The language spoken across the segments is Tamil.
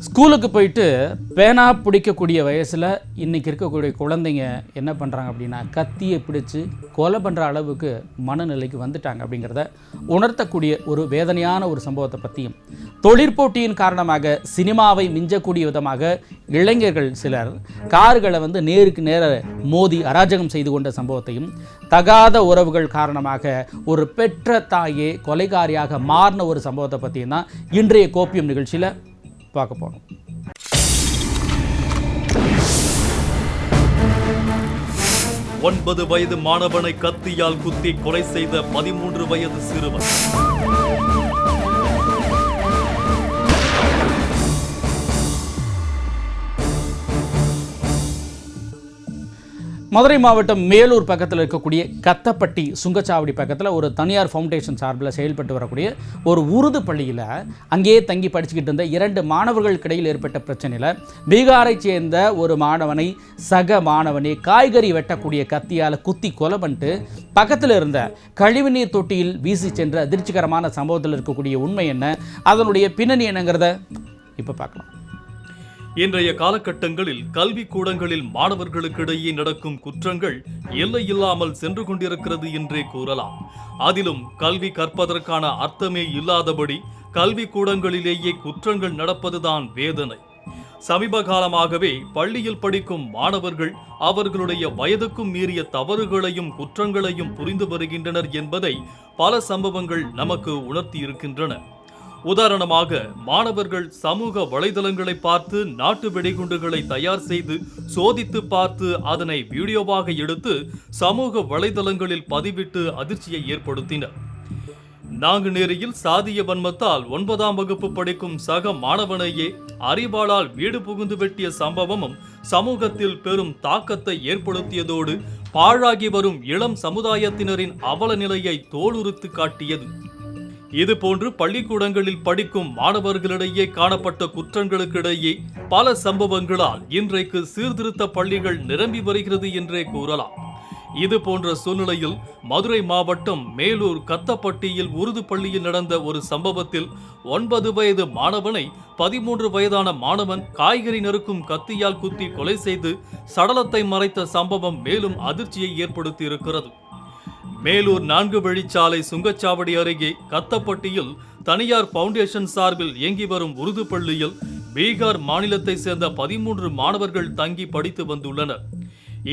ஸ்கூலுக்கு போயிட்டு பேனா பிடிக்கக்கூடிய வயசில் இன்றைக்கி இருக்கக்கூடிய குழந்தைங்க என்ன பண்ணுறாங்க அப்படின்னா கத்தியை பிடிச்சி கொலை பண்ணுற அளவுக்கு மனநிலைக்கு வந்துட்டாங்க அப்படிங்கிறத உணர்த்தக்கூடிய ஒரு வேதனையான ஒரு சம்பவத்தை பற்றியும் தொழிற்போட்டியின் காரணமாக சினிமாவை மிஞ்சக்கூடிய விதமாக இளைஞர்கள் சிலர் கார்களை வந்து நேருக்கு நேர மோதி அராஜகம் செய்து கொண்ட சம்பவத்தையும் தகாத உறவுகள் காரணமாக ஒரு பெற்ற தாயே கொலைகாரியாக மாறின ஒரு சம்பவத்தை பற்றியும் தான் இன்றைய கோப்பியம் நிகழ்ச்சியில் பார்க்க போகிறோம் ஒன்பது வயது மாணவனை கத்தியால் குத்தி கொலை செய்த பதிமூன்று வயது சிறுவன். மதுரை மாவட்டம் மேலூர் பக்கத்தில் இருக்கக்கூடிய கத்தப்பட்டி சுங்கச்சாவடி பக்கத்தில் ஒரு தனியார் ஃபவுண்டேஷன் சார்பில் செயல்பட்டு வரக்கூடிய ஒரு உருது பள்ளியில் அங்கேயே தங்கி படிச்சுக்கிட்டு இருந்த இரண்டு மாணவர்களுக்கு இடையில் ஏற்பட்ட பிரச்சனையில் பீகாரை சேர்ந்த ஒரு மாணவனை சக மாணவனை காய்கறி வெட்டக்கூடிய கத்தியால் குத்தி கொலை பண்ணிட்டு பக்கத்தில் இருந்த கழிவுநீர் தொட்டியில் வீசி சென்ற அதிர்ச்சிகரமான சம்பவத்தில் இருக்கக்கூடிய உண்மை என்ன? அதனுடைய பின்னணி என்னங்கிறத இப்போ பார்க்கலாம். இன்றைய காலகட்டங்களில் கல்வி கூடங்களில் மாணவர்களுக்கிடையே நடக்கும் குற்றங்கள் எல்லையில்லாமல் சென்று கொண்டிருக்கிறது என்றே கூறலாம். அதிலும் கல்வி கற்பதற்கான அர்த்தமே இல்லாதபடி கல்வி கூடங்களிலேயே குற்றங்கள் நடப்பதுதான் வேதனை. சமீப காலமாகவே பள்ளியில் படிக்கும் மாணவர்கள் அவர்களுடைய வயதுக்கும் மீறிய தவறுகளையும் குற்றங்களையும் புரிந்து வருகின்றனர் என்பதை பல சம்பவங்கள் நமக்கு உணர்த்தி இருக்கின்றன உதாரணமாக மாணவர்கள் சமூக வலைதளங்களை பார்த்து நாட்டு வெடிகுண்டுகளை தயார் செய்து சோதித்து பார்த்து அதனை வீடியோவாக எடுத்து சமூக வலைதளங்களில் பதிவிட்டு அதிர்ச்சியை ஏற்படுத்தினர். நாங்குநேரியில் சாதிய வன்மத்தால் ஒன்பதாம் வகுப்பு படிக்கும் சக மாணவனையே அறிவாளால் வீடு புகுந்து வெட்டிய சம்பவமும் சமூகத்தில் பெரும் தாக்கத்தை ஏற்படுத்தியதோடு பாழாகி வரும் இளம் சமுதாயத்தினரின் அவல நிலையை தோலுறுத்து காட்டியது. இதுபோன்று பள்ளிக்கூடங்களில் படிக்கும் மாணவர்களிடையே காணப்பட்ட குற்றங்களுக்கிடையே பல சம்பவங்களால் இன்றைக்கு சீர்திருத்த பள்ளிகள் நிரம்பி வருகிறது என்றே கூறலாம். இது போன்ற சூழ்நிலையில் மதுரை மாவட்டம் மேலூர் கத்தப்பட்டியில் உருது பள்ளியில் நடந்த ஒரு சம்பவத்தில் ஒன்பது வயது மாணவனை பதிமூன்று வயதான மாணவன் காய்கறி நறுக்கும் கத்தியால் குத்தி கொலை செய்து சடலத்தை மறைத்த சம்பவம் மேலும் அதிர்ச்சியை ஏற்படுத்தி இருக்கிறது மேலூர் நான்கு வழிச்சாலை சுங்கச்சாவடி அருகே கத்தப்பட்டியில் தனியார் பவுண்டேஷன் சார்பில் இயங்கி வரும் உருது பள்ளியில் பீகார் மாநிலத்தை சேர்ந்த பதிமூன்று மாணவர்கள் தங்கி படித்து வந்துள்ளனர்.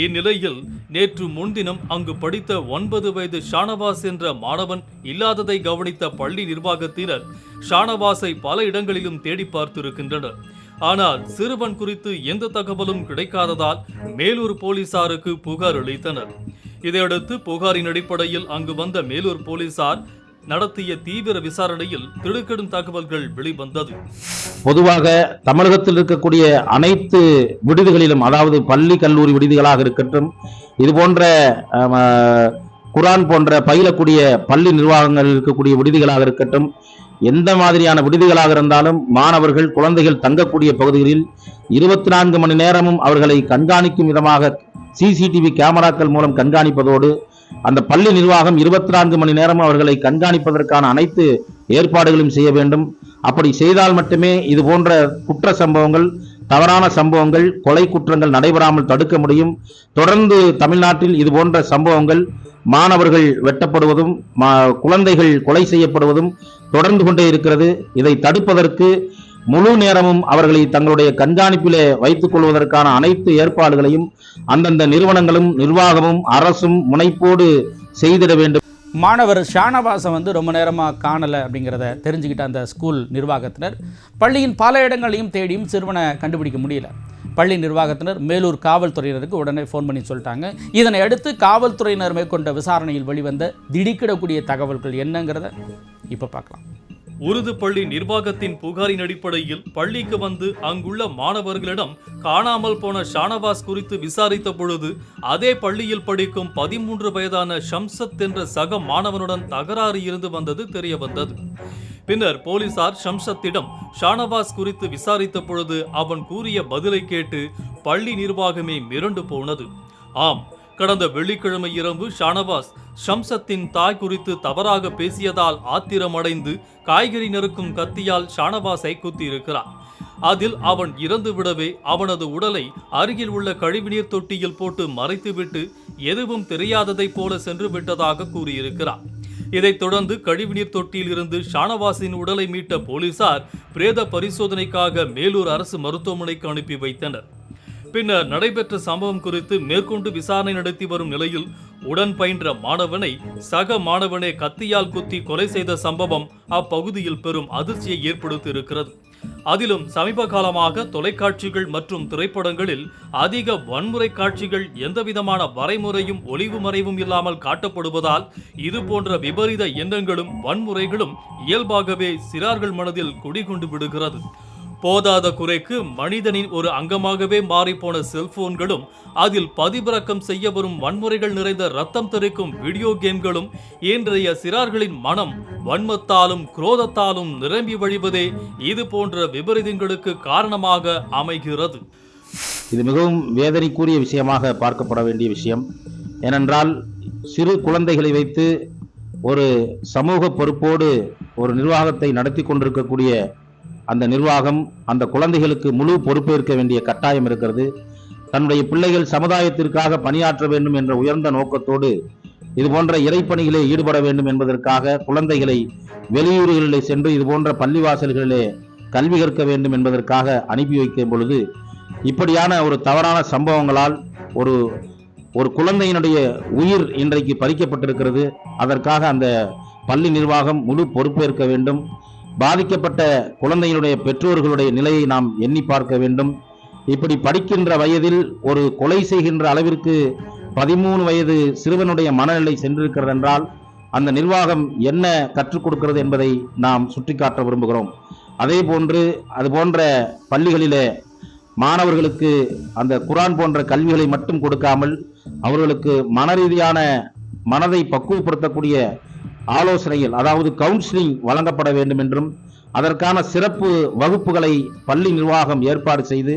இந்நிலையில் நேற்று முன்தினம் அங்கு படித்த ஒன்பது வயது ஷானவாஸ் என்ற மாணவன் இல்லாததை கவனித்த பள்ளி நிர்வாகத்தினர் ஷானவாஸை பல இடங்களிலும் தேடி பார்த்திருக்கின்றனர். ஆனால் சிறுவன் குறித்து எந்த தகவலும் கிடைக்காததால் மேலூர் போலீசாருக்கு புகார் அளித்தனர். இதையடுத்து புகாரின் அடிப்படையில் அங்கு வந்த மேலூர் போலீசார் நடத்திய தீவிர விசாரணையில் திடுக்கிடும் தகவல்கள் வெளிவந்தது. பொதுவாக தமிழகத்தில் இருக்கக்கூடிய அனைத்து விடுதிகளிலும் அதாவது பள்ளி கல்லூரி விடுதிகளாக இருக்கட்டும் இது போன்ற குரான் போன்ற பயிலக்கூடிய பள்ளி நிர்வாகங்கள் இருக்கக்கூடிய விடுதிகளாக இருக்கட்டும் எந்த மாதிரியான விடுதிகளாக இருந்தாலும் மாணவர்கள் குழந்தைகள் தங்கக்கூடிய பகுதிகளில் இருபத்தி நான்கு மணி நேரமும் அவர்களை கண்காணிக்கும் விதமாக சிசிடிவி கேமராக்கள் மூலம் கண்காணிப்பதோடு அந்த பள்ளி நிர்வாகம் இருபத்தி நான்கு மணி நேரம் அவர்களை கண்காணிப்பதற்கான அனைத்து ஏற்பாடுகளும் செய்ய வேண்டும். அப்படி செய்தால் மட்டுமே இது போன்ற குற்ற சம்பவங்கள் தவறான சம்பவங்கள் கொலை குற்றங்கள் நடைபெறாமல் தடுக்க முடியும். தொடர்ந்து தமிழ்நாட்டில் இது போன்ற சம்பவங்கள் மாணவர்கள் வெட்டப்படுவதும் மா- குழந்தைகள் கொலை செய்யப்படுவதும் தொடர்ந்து கொண்டே இருக்கிறது. இதை தடுப்பதற்கு முழு நேரமும் அவர்களை தங்களுடைய கண்காணிப்பிலே வைத்துக் கொள்வதற்கான அனைத்து ஏற்பாடுகளையும் அந்தந்த நிறுவனங்களும் நிர்வாகமும் அரசும் முனைப்போடு செய்திட வேண்டும். மாணவர் ஷானவாசம் வந்து ரொம்ப நேரமாக காணலை அப்படிங்கிறத தெரிஞ்சுக்கிட்ட அந்த ஸ்கூல் நிர்வாகத்தினர் பள்ளியின் பல இடங்களையும் தேடியும் சிறுவனை கண்டுபிடிக்க முடியல. பள்ளி நிர்வாகத்தினர் மேலூர் காவல்துறையினருக்கு உடனே ஃபோன் பண்ணி சொல்லிட்டாங்க. இதனை அடுத்து காவல்துறையினர் மேற்கொண்ட விசாரணையில் வெளிவந்த திடுக்கிடக்கூடிய தகவல்கள் என்னங்கிறத இப்போ பார்க்கலாம். உருது பள்ளி நிர்வாகத்தின் புகாரின் அடிப்படையில் பள்ளிக்கு வந்து அங்குள்ள மாணவர்களிடம் காணாமல் போன ஷானவாஸ் குறித்து விசாரித்த பொழுது அதே பள்ளியில் படிக்கும் பதிமூன்று வயதான ஷம்சத் என்ற சக மாணவனுடன் தகராறு இருந்து வந்தது தெரிய வந்தது பின்னர் போலீசார் ஷம்சத்திடம் ஷானவாஸ் குறித்து விசாரித்த பொழுது அவன் கூறிய பதிலை கேட்டு பள்ளி நிர்வாகமே மிரண்டு போனது. ஆம் கடந்த வெள்ளிக்கிழமை இரவு ஷானவாஸ் ஷம்சத்தின் தாய் குறித்து தவறாக பேசியதால் ஆத்திரமடைந்து காய்கறி நறுக்கும் கத்தியால் ஷானவாஸை குத்தியிருக்கிறார். அதில் அவன் இறந்துவிடவே அவனது உடலை அருகில் உள்ள கழிவுநீர் தொட்டியில் போட்டு மறைத்துவிட்டு எதுவும் தெரியாததைப் போல சென்று விட்டதாக கூறியிருக்கிறார். இதைத் தொடர்ந்து கழிவுநீர் தொட்டியில் இருந்து ஷானவாஸின் உடலை மீட்ட போலீசார் பிரேத பரிசோதனைக்காக மேலூர் அரசு மருத்துவமனைக்கு அனுப்பி வைத்தனர். பின்னர் நடைபெற்ற சம்பவம் குறித்து மேற்கொண்டு விசாரணை நடத்தி வரும் நிலையில் உடன் பயின்ற மாணவனை சக மாணவனை கத்தியால் குத்தி கொலை செய்த சம்பவம் அப்பகுதியில் பெரும் அதிர்ச்சியை ஏற்படுத்தியிருக்கிறது. அதிலும் சமீப காலமாக தொலைக்காட்சிகள் மற்றும் திரைப்படங்களில் அதிக வன்முறை காட்சிகள் எந்தவிதமான வரைமுறையும் ஒளிவு மறைவும் இல்லாமல் காட்டப்படுவதால் இது போன்ற விபரீத எண்ணங்களும் வன்முறைகளும் இயல்பாகவே சிறார்கள் மனதில் குடிகொண்டு விடுகிறது. போதாத குறைக்கு மனிதனின் ஒரு அங்கமாகவே மாறிப்போன செல்போன்களும் அதில் பதிவிறக்கம் செய்ய வரும் வன்முறைகள் நிறைந்த ரத்தம் தெரிக்கும் வீடியோ கேம்களும் இன்றைய சிறார்களின் மனம் வன்மத்தாலும் குரோதத்தாலும் நிரம்பி வழிவதே இது போன்ற விபரீதங்களுக்கு காரணமாக அமைகிறது. இது மிகவும் வேதனைக்குரிய விஷயமாக பார்க்கப்பட வேண்டிய விஷயம். ஏனென்றால் சிறு குழந்தைகளை வைத்து ஒரு சமூக பொறுப்போடு ஒரு நிர்வாகத்தை நடத்தி கொண்டிருக்கக்கூடிய அந்த நிர்வாகம் அந்த குழந்தைகளுக்கு முழு பொறுப்பேற்க வேண்டிய கட்டாயம் இருக்கிறது. தன்னுடைய பிள்ளைகள் சமுதாயத்திற்காக பணியாற்ற வேண்டும் என்ற உயர்ந்த நோக்கத்தோடு இது போன்ற இறைப்பணிகளே ஈடுபட வேண்டும் என்பதற்காக குழந்தைகளை வெளியூர்களிலே சென்று இது போன்ற பள்ளிவாசல்களிலே கல்வி கற்க வேண்டும் என்பதற்காக அனுப்பி வைக்கும் பொழுது இப்படியான ஒரு தவறான சம்பவங்களால் ஒரு ஒரு குழந்தையினுடைய உயிர் இன்றைக்கு பறிக்கப்பட்டிருக்கிறது. அதற்காக அந்த பள்ளி நிர்வாகம் முழு பொறுப்பேற்க வேண்டும். பாதிக்கப்பட்ட குழந்தையினுடைய பெற்றோர்களுடைய நிலையை நாம் எண்ணி பார்க்க வேண்டும். இப்படி படிக்கின்ற வயதில் ஒரு கொலை செய்கின்ற அளவிற்கு பதிமூணு வயது சிறுவனுடைய மனநிலை சென்றிருக்கிறது என்றால் அந்த நிர்வாகம் என்ன கற்றுக் கொடுக்கிறது என்பதை நாம் சுட்டிக்காட்ட விரும்புகிறோம். அதே போன்று அது போன்ற பள்ளிகளிலே மாணவர்களுக்கு அந்த குரான் போன்ற கல்விகளை மட்டும் கொடுக்காமல் அவர்களுக்கு மன ரீதியான மனதை பக்குவப்படுத்தக்கூடிய ஆலோசனைகள் அதாவது கவுன்சிலிங் வழங்கப்பட வேண்டும் என்றும் அதற்கான சிறப்பு வகுப்புகளை பள்ளி நிர்வாகம் ஏற்பாடு செய்து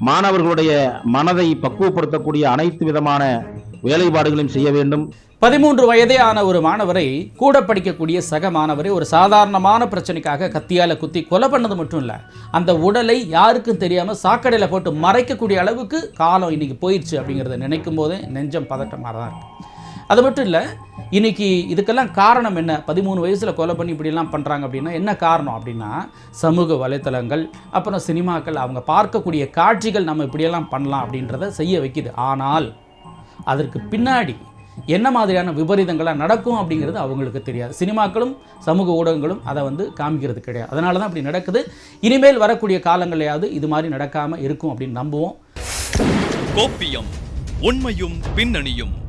மாணவர்களுடைய மனதை பக்குவப்படுத்தக்கூடிய அனைத்து விதமான வேலைப்பாடுகளையும் செய்ய வேண்டும். பதிமூன்று வயதே ஆன ஒரு மாணவரை கூட படிக்கக்கூடிய சக மாணவரை ஒரு சாதாரணமான பிரச்சனைக்காக கத்தியால குத்தி கொலை பண்ணது மட்டும் இல்லை அந்த உடலை யாருக்கும் தெரியாமல் சாக்கடையில் போட்டு மறைக்கக்கூடிய அளவுக்கு காலம் இன்னைக்கு போயிடுச்சு அப்படிங்கிறத நினைக்கும் போதே நெஞ்சம் பதட்டமாக தான் இருக்கு. அது மட்டும் இல்லை இன்றைக்கி இதுக்கெல்லாம் காரணம் என்ன? பதிமூணு வயசில் கொலை பண்ணி இப்படிலாம் பண்ணுறாங்க அப்படின்னா என்ன காரணம் அப்படின்னா சமூக வலைத்தளங்கள் அப்புறம் சினிமாக்கள் அவங்க பார்க்கக்கூடிய காட்சிகள் நம்ம இப்படியெல்லாம் பண்ணலாம் அப்படின்றத செய்ய வைக்குது. ஆனால் அதற்கு பின்னாடி என்ன மாதிரியான விபரீதங்களாக நடக்கும் அப்படிங்கிறது அவங்களுக்கு தெரியாது. சினிமாக்களும் சமூக ஊடகங்களும் அதை வந்து காமிக்கிறது கிடையாது. அதனால தான் அப்படி நடக்குது. இனிமேல் வரக்கூடிய காலங்களையாவது இது மாதிரி நடக்காமல் இருக்கும் அப்படின்னு நம்புவோம். கோப்பியம் உண்மையும் பின்னணியும்.